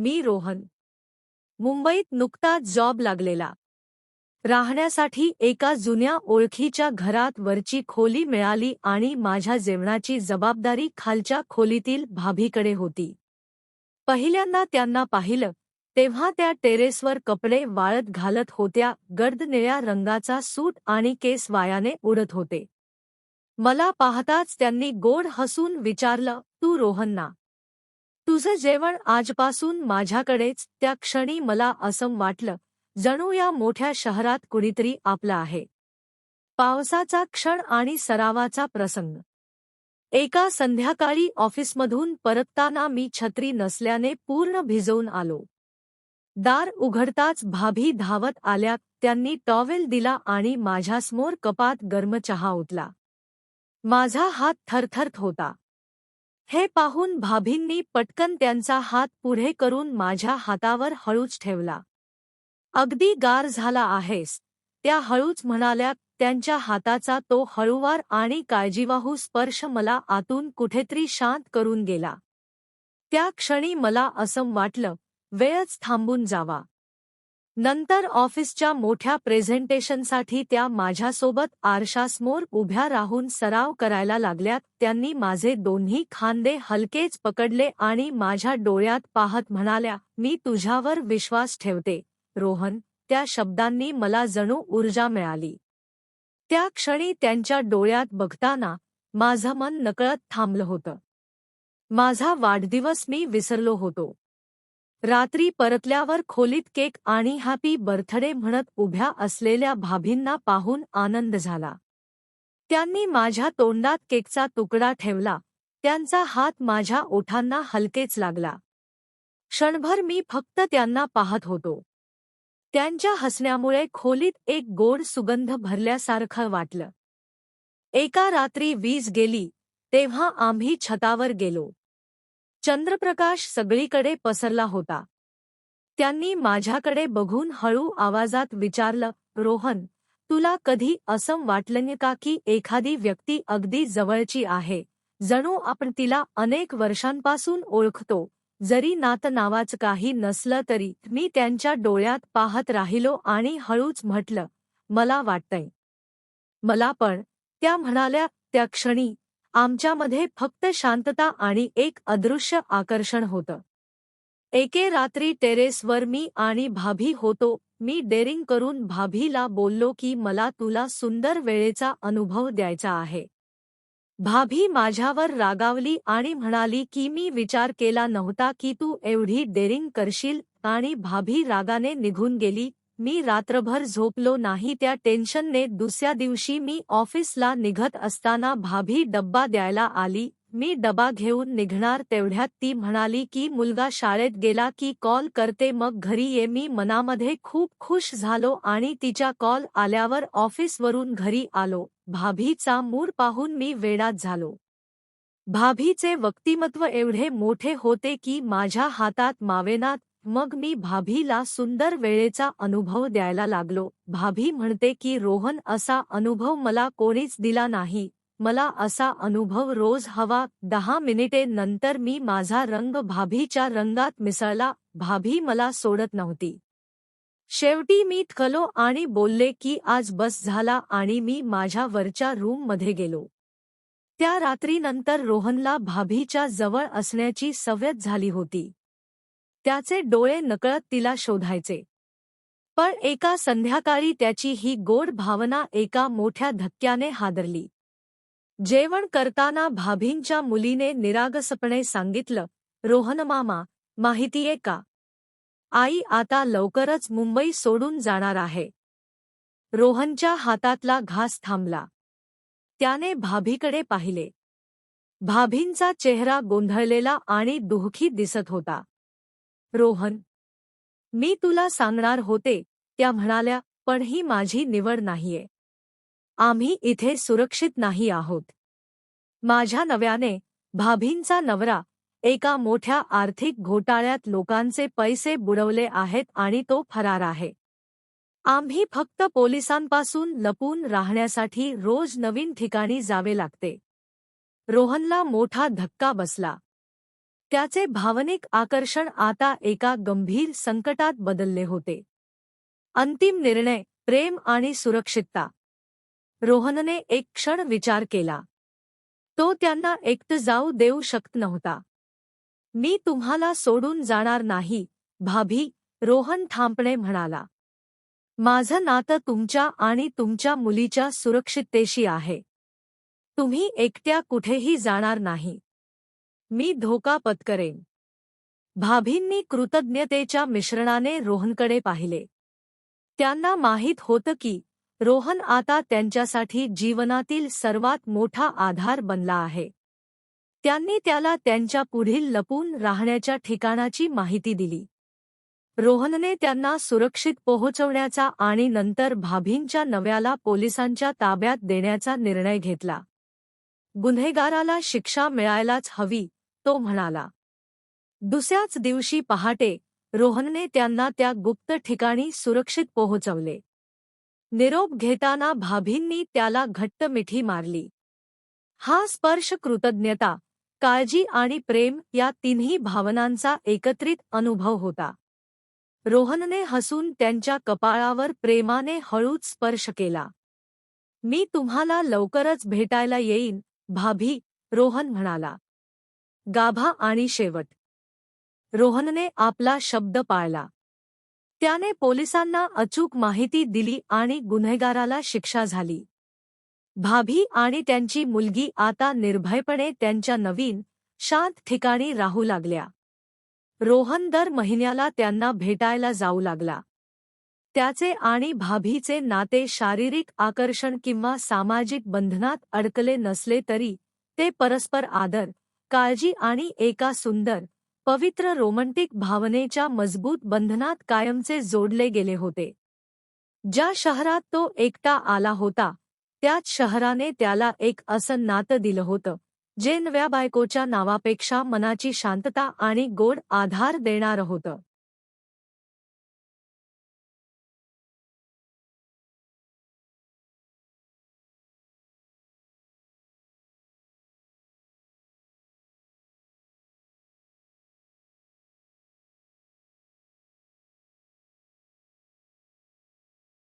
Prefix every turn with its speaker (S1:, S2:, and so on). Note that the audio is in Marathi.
S1: मी रोहन. मुंबईत नुकताच जॉब लागलेला. राहण्यासाठी एका जुन्या ओळखीच्या घरात वरची खोली मिळाली आणि माझ्या जेवणाची जबाबदारी खालच्या खोलीतील भाभीकडे होती. पहिल्यांदा त्यांना पाहिलं तेव्हा त्या टेरेसवर कपडे वाळत घालत होत्या गर्द निळ्या रंगाचा सूट आणि केस वायाने उडत होते. मला पाहताच त्यांनी गोड हसून विचारलं तू रोहन्ना तुझं जेवण आजपासून माझ्याकडेच त्या क्षणी मला असं वाटलं जणू या मोठ्या शहरात कुणीतरी आपला आहे. पावसाचा क्षण आणि सरावाचा प्रसंग. एका संध्याकाळी ऑफिसमधून परतताना मी छत्री नसल्याने पूर्ण भिजवून आलो. दार उघडताच भाभी धावत आल्या त्यांनी टॉवेल दिला आणि माझ्यासमोर कपात गर्म चहा उतला माझा हात थरथरत होता. हे पाहून भाभींनी पटकन त्यांचा हात पुढे करून माझ्या हातावर हळूच ठेवला. अगदी गार झाला आहेस. त्या हळूच म्हणाल्या त्यांच्या हाताचा तो हळूवार आणि काळजीवाहू स्पर्श मला आतून कुठेतरी शांत करून गेला. त्या क्षणी मला असं वाटलं वेळच थांबून जावा. नंतर ऑफिसच्या मोठ्या प्रेझेंटेशनसाठी त्या माझ्यासोबत आरशासमोर उभ्या राहून सराव करायला लागल्यात. त्यांनी माझे दोन्ही खांदे हलकेच पकडले आणि माझ्या डोळ्यात पाहत म्हणाल्या मी तुझ्यावर विश्वास ठेवते. रोहन त्या शब्दांनी मला जणू ऊर्जा मिळाली. त्या क्षणी त्यांच्या डोळ्यात बघताना माझं मन नकळत थांबलं होतं. माझा वाढदिवस मी विसरलो होतो. रात्री परतल्यावर खोलीत केक आणि हॅपी बर्थडे म्हणत उभ्या असलेल्या भाभींना पाहून आनंद झाला. त्यांनी माझ्या तोंडात केकचा तुकडा ठेवला. त्यांचा हात माझ्या ओठांना हलकेच लागला. क्षणभर मी फक्त त्यांना पाहत होतो. त्यांच्या हसण्यामुळे खोलीत एक गोड सुगंध भरल्यासारखं वाटलं. एका रात्री वीज गेली तेव्हा आम्ही छतावर गेलो. चंद्रप्रकाश सगळीकडे पसरला होता. त्यांनी माझ्याकडे बघून हळू आवाजात विचारलं रोहन तुला कधी असं वाटलं का की एखादी व्यक्ती अगदी जवळची आहे? जणू आपण तिला अनेक वर्षांपासून ओळखतो. जरी नात नावाचं काही नसलं तरी मी त्यांच्या डोळ्यात पाहत राहिलो आणि हळूच म्हटलं मला वाटतंय. मला पण. त्या म्हणाल्या त्या क्षणी आमच्यामध्ये फक्त शांतता आणि एक अदृश्य आकर्षण होतं. एके रात्री टेरेसवर मी आणि भाभी होतो. मी डेरिंग करून भाभीला बोललो की मला तुला सुंदर वेळेचा अनुभव द्यायचा आहे. भाभी माझ्यावर रागावली आणि म्हणाली की मी विचार केला नव्हता की तू एवढी डेरिंग करशील आणि भाभी रागाने निघून गेली मी रात्रभर झोपलो नाही त्या टेन्शनने दुसऱ्या दिवशी मी ऑफिसला निघत असताना भाभी डब्बा द्यायला आली. मी डबा घेऊन निघणार तेवढ्यात ती म्हणाली की मुलगा शाळेत गेला की कॉल करते मग घरी ये. मी मनामध्ये खूप खुश झालो आणि तिच्या कॉल आल्यावर ऑफिसवरून घरी आलो. भाभीचा मूड पाहून मी वेडात झालो. भाभीचे व्यक्तिमत्व एवढे मोठे होते की माझ्या हातात मावेनात मग मी भाभीला सुंदर वेळेचा अनुभव द्यायला लागलो. भाभी म्हणते की रोहन असा अनुभव मला कोणीच दिला नाही. मला असा अनुभव रोज हवा. दहा मिनिटे नंतर मी माझा रंग भाभीच्या रंगात मिसळला. भाभी मला सोडत नव्हती. शेवटी मी थकलो आणि बोलले की आज बस झाला आणि मी माझ्या वरच्या रूममध्ये गेलो. त्या रात्रीनंतर रोहनला भाभीच्या जवळ असण्याची सवयत झाली होती. त्याचे डोळे नकळत तिला शोधायचे. पण एका संध्याकाळी त्याची ही गोड भावना एका मोठ्या धक्क्याने हादरली. जेवण करताना भाभींच्या मुलीने निरागसपणे सांगितलं रोहनमामा माहितीये का? आई आता लवकरच मुंबई सोडून जाणार आहे. रोहनच्या हातातला घास थांबला. त्याने भाभीकडे पाहिले. भाभींचा चेहरा गोंधळलेला आणि दुःखी दिसत होता. रोहन मी तुला सांगणार होते त्या म्हणाल्या पण ही माझी निवड नाहीये. आम्ही इथे सुरक्षित नाही आहोत. माझ्या नव्याने भाभींचा नवरा एका मोठ्या आर्थिक घोटाळ्यात लोकांचे पैसे बुडवले आहेत आणि तो फरार आहे. आम्ही फक्त पोलिसांपासून लपून राहण्यासाठी रोज नवीन ठिकाणी जावे लागते. रोहनला मोठा धक्का बसला. त्याचे भावनिक आकर्षण आता एका गंभीर संकटात बदलले होते. अंतिम निर्णय प्रेम आणि सुरक्षितता. रोहनने एक क्षण विचार केला. तो त्यांना एकट जाऊ देऊ शकत नव्हता. मी तुम्हाला सोडून जाणार नाही भाभी रोहन थांबणे म्हणाला. माझं नातं तुमच्या आणि तुमच्या मुलीच्या सुरक्षिततेशी आहे. तुम्ही एकट्या कुठेही जाणार नाही. मी धोका पत्करेन. भाभींनी कृतज्ञतेच्या मिश्रणाने रोहनकडे पाहिले. त्यांना माहीत होतं की रोहन आता त्यांच्यासाठी जीवनातील सर्वात मोठा आधार बनला आहे. त्यांनी त्याला त्यांच्या पुढील लपून राहण्याच्या ठिकाणाची माहिती दिली. रोहनने त्यांना सुरक्षित पोहोचवण्याचा आणि नंतर भाभींच्या नव्याला पोलिसांच्या ताब्यात देण्याचा निर्णय घेतला. गुन्हेगाराला शिक्षा मिळायलाच हवी तो म्हणाला दुसऱ्याच दिवशी पहाटे रोहनने त्यांना त्या गुप्त ठिकाणी सुरक्षित पोहोचवले. निरोप घेताना भाभींनी त्याला घट्ट मिठी मारली. हा स्पर्श कृतज्ञता काळजी आणि प्रेम या तिन्ही भावनांचा एकत्रित अनुभव होता. रोहनने हसून त्यांच्या कपाळावर प्रेमाने हळूच स्पर्श केला. मी तुम्हाला लवकरच भेटायला येईन भाभी रोहन म्हणाला. गाभा आणि शेवट. रोहनने आपला शब्द पाळला. त्याने पोलिसांना अचूक माहिती दिली आणि गुन्हेगाराला शिक्षा झाली. भाभी आणि त्यांची मुलगी आता निर्भयपणे त्यांच्या नवीन शांत ठिकाणी राहू लागल्या. रोहन दर महिन्याला त्यांना भेटायला जाऊ लागला. त्याचे आणि भाभीचे नाते शारीरिक आकर्षण किंवा सामाजिक बंधनात अडकले नसले तरी ते परस्पर आदर काळजी आणि एका सुंदर पवित्र रोमंटिक भावनेच्या मजबूत बंधनात कायमचे जोडले गेले होते. ज्या शहरात तो एकटा आला होता त्याच शहराने त्याला एक असं नातं दिलं होतं जे नव्या बायकोच्या नावापेक्षा मनाची शांतता आणि गोड आधार देणारं होतं.